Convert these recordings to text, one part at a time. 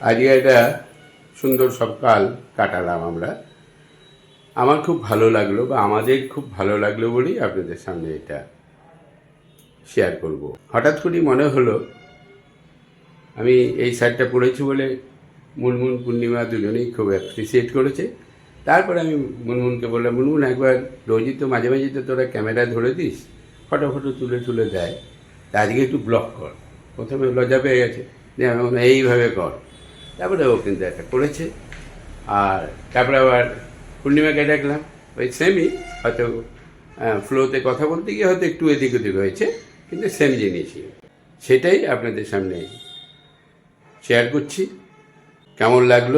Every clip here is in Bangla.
আজকে একটা সুন্দর সকাল কাটালাম আমরা। আমার খুব ভালো লাগল বা আমাদের খুব ভালো লাগল বলেই আপনাদের সামনে এটা শেয়ার করব। হঠাৎ করেই মনে হলো, আমি এই শার্টটা পরেছি বলে মুনমুন পূর্ণিমা দুজনেই খুব অ্যাপ্রিসিয়েট করেছে। তারপরে আমি মুনমুনকে বললাম, মুনমুন, একবার রোজই তো মাঝে মাঝে তো তোরা ক্যামেরা ধরে দিস, ফটো ফটো তুলে তুলে দেয়। তা আজকে একটু ব্লক কর। প্রথমে লজ্জা পেয়ে গেছে। যে এইভাবে কর। তারপরে ও কিন্তু একটা করেছে। আর তারপরে আবার পূর্ণিমাকে ডাকলাম ওই সেমই হয়তো ফ্লোতে কথা বলতে গিয়ে হয়তো একটু এদিক ওদিক হয়েছে, কিন্তু সেম জিনিসই। সেটাই আপনাদের সামনে শেয়ার করছি। কেমন লাগল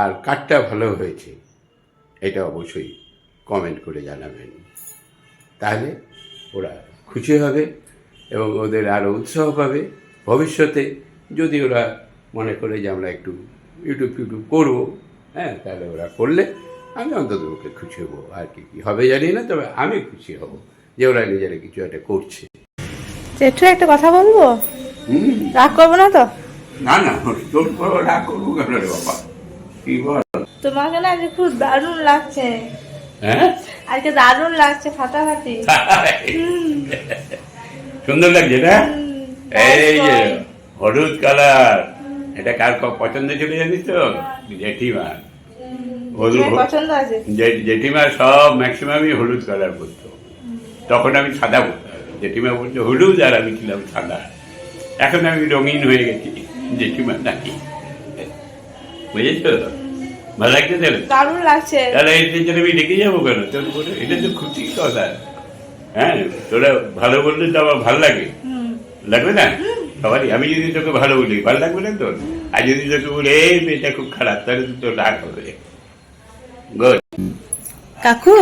আর কাঠটা ভালো হয়েছে, এটা অবশ্যই কমেন্ট করে জানাবেন। তাহলে ওরা খুশি হবে এবং ওদের আরও উৎসাহ পাবে ভবিষ্যতে, যদি ওরা মনে করে যে আমরা একটু ইউটিউব ফিউটিউব করব। হ্যাঁ তাহলে ওরা করলে আমি অন্তত ওকে খুশি হব আর কি কী হবে জানি না তবে আমি খুশি হব যে ওরা নিজেরা কিছু একটা করছে। জেঠু একটা কথা বলব? রাগ করব না তো? না না তোর পর রাগ করব কেন রে বাবা? কি বল? তোমাকে না আজকে খুব দারুণ লাগছে। হ্যাঁ? আজকে দারুণ লাগছে ফাটাফাটি। সুন্দর লাগছে না? এই যে হলুদ কালার। এটা কার পছন্দ ছিল জানিস তো? জেঠিমা হলুদ তোমার পছন্দ আছে। জে- জেঠিমা সব ম্যাক্সিমামই হলুদ কালার করতো তখন আমি সাদা করতাম জেঠিমা বলতো হলুদ আর আমি ছিলাম সাদা। এখন আমি রঙিন হয়ে গেছি। জেঠিমা নাকি? বুঝেছ? ভালো লাগছে তাহলে দারুণ লাগছে। তাহলে এর জন্য আমি ডেকে যাব কেন? তোর এটা তো খুশি কথা। হ্যাঁ তোরা ভালো বললে তো আমার ভালো লাগে। লাগবে না? সবারই। আমি যদি তোকে ভালো বলি ভালো লাগবে না তোর? আর যদি তোকে বলে এই মেয়েটা খুব খারাপ তাহলে তো তোর রাগ হবে। গুড কাকু?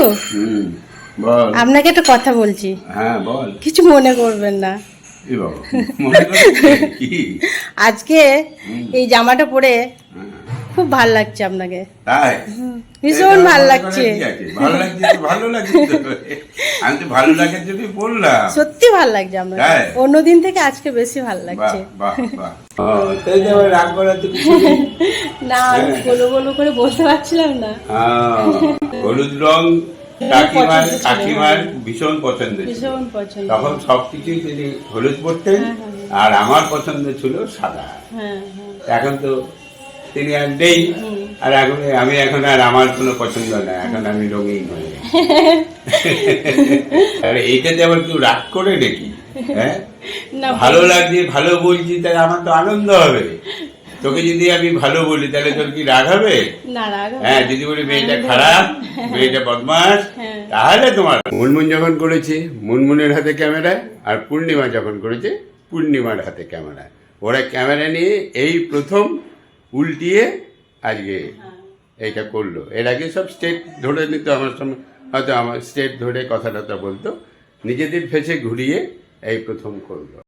আপনাকে একটা কথা বলছি। হ্যাঁ বল। কিছু মনে করবেন না। আজকে এই জামাটা পরে হ্যাঁ, খুব ভালো লাগছে আপনাকে। তাই? ভীষণ ভালো লাগছে। কি ভালো লাগছে ভালো লাগছে আমি তো ভালো লাগার জন্য বললাম। সত্যি ভালো লাগছে আপনাকে। অন্যদিন থেকে আজকে বেশি ভালো লাগছে। না আমি গোলো গোলো করে বলতে পারছিলাম না। হ্যাঁ, হলুদ রং কাকিমার কাকিমার ভীষণ পছন্দ ভীষণ পছন্দ। তখন সবকিছুই তিনি হলুদ পরতেন। আর আমার পছন্দ ছিল সাদা। হ্যাঁ হ্যাঁ। এখন তো তিনি আর নেই আর এখন আমি এখন আর আমার কোনো পছন্দ না এখন আমি রঙিন হয়ে। আর এইটাতে আবার কেউ রাগ করে নাকি? হ্যাঁ? ভালো। লাগছে ভালো বলছি তাহলে আমার তো আনন্দ হবে। তোকে যদি আমি ভালো বলি তাহলে তোর কি রাগ হবে? না রাগ হবে হ্যাঁ যদি বলি মেয়েটা খারাপ মেয়েটা বদমাস হ্যাঁ। তাহলে তোমার মুনমুন যখন করেছে মুনমুনের হাতে ক্যামেরা আর পূর্ণিমা যখন করেছে পূর্ণিমার হাতে ক্যামেরা। ওরা ক্যামেরা নিয়ে এই প্রথম উল্টিয়ে আজকে এটা করল। এর আগে সব স্টেট ধরে নিত আমার সঙ্গে হয়তো আমার স্টেট ধরে কথা টথা বলতো। নিজেদের ফেসে ঘুরিয়ে এই প্রথম করল।